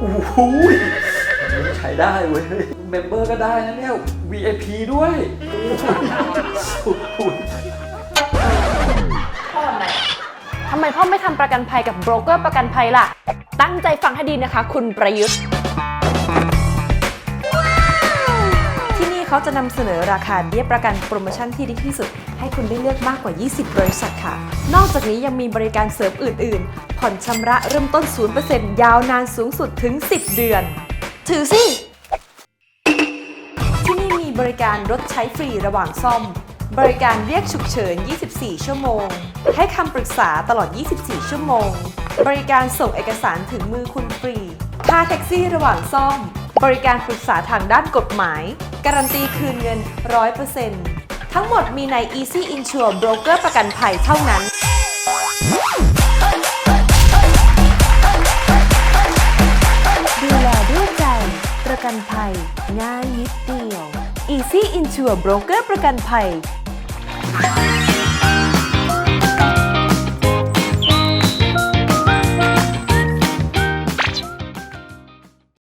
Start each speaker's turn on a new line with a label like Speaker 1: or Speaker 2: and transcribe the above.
Speaker 1: หูยใช้ได้เว้ย เมมเบอร์ก็ได้นะเนี่ย VIP ด้วยโอ้โห
Speaker 2: ทำไมพ่อไม่ทำประกันภัยกับโบรกเกอร์ประกันภัยล่ะ ตั้งใจฟังให้ดีนะคะ คุณประยุทธ์ ที่นี่เขาจะนำเสนอราคาเบี้ยประกันโปรโมชั่นที่ดีที่สุด ให้คุณได้เลือกมากกว่า 20 บริษัทค่ะ นอกจากนี้ยังมีบริการเสริมอื่นๆ ผ่อนชำระเริ่มต้น 0%ยาวนานสูงสุดถึง 10 เดือน ถือสิ ที่นี่มีบริการรถใช้ฟรีระหว่างซ่อม บริการเรียกฉุกเฉิน 24 ชั่วโมง ให้คำปรึกษาตลอด 24 ชั่วโมง บริการส่งเอกสารถึงมือคุณฟรี ค่าแท็กซี่ระหว่างซ่อม บริการปรึกษาทางด้านกฎหมาย การันตีคืนเงิน 100%ทั้งหมดมีใน Easy Insure Broker ประกันภัยเท่านั้น ประกันภัย ง่ายนิดเดียว Easy Insure Broker ประกันภัย